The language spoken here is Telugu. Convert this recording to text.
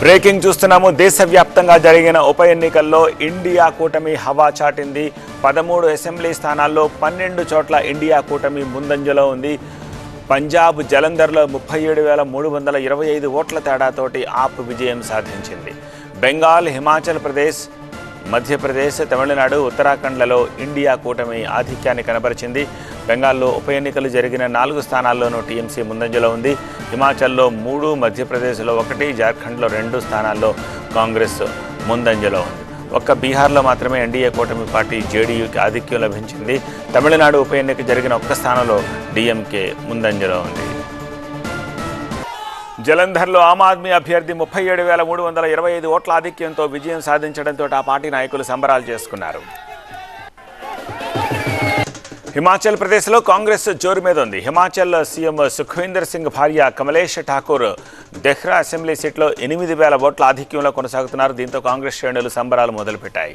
బ్రేకింగ్ చూస్తున్నాము. దేశవ్యాప్తంగా జరిగిన ఉప ఎన్నికల్లో ఇండియా కూటమి హవా చాటింది. పదమూడు అసెంబ్లీ స్థానాల్లో పన్నెండు చోట్ల ఇండియా కూటమి ముందంజలో ఉంది. పంజాబ్ జలంధర్లో ముప్పై ఏడు వేల మూడు వందల ఇరవై ఐదు ఓట్ల తేడాతోటి ఆప్ విజయం సాధించింది. బెంగాల్ హిమాచల్ ప్రదేశ్ మధ్యప్రదేశ్ తమిళనాడు ఉత్తరాఖండ్లలో ఇండియా కూటమి ఆధిక్యాన్ని కనబరిచింది. బెంగాల్లో ఉప ఎన్నికలు జరిగిన నాలుగు స్థానాల్లోనూ టీఎంసీ ముందంజలో ఉంది. హిమాచల్లో మూడు మధ్యప్రదేశ్లో ఒకటి జార్ఖండ్లో రెండు స్థానాల్లో కాంగ్రెస్ ముందంజలో ఉంది. ఒక్క బీహార్లో మాత్రమే ఎన్డీఏ కూటమి పార్టీ జేడీయూకి ఆధిక్యం లభించింది. తమిళనాడు ఉప ఎన్నిక జరిగిన ఒక్క స్థానంలో డీఎంకే ముందంజలో ఉంది. జలంధర్లో ఆమ్ ఆద్మీ అభ్యర్థి ముప్పై ఏడు వేల మూడు వందల ఇరవై ఐదు ఓట్ల ఆధిక్యంతో విజయం సాధించడంతో ఆ పార్టీ నాయకులు సంబరాలు చేసుకున్నారు. హిమాచల్ ప్రదేశ్లో కాంగ్రెస్ జోరు మీద ఉంది. హిమాచల్ సీఎం సుఖ్వీందర్ సింగ్ భార్య కమలేష్ ఠాకూర్ దెహ్రా అసెంబ్లీ సీట్లో ఎనిమిది వేల ఓట్ల ఆధిక్యంలో కొనసాగుతున్నారు. దీంతో కాంగ్రెస్ శ్రేణులు సంబరాలు మొదలుపెట్టాయి.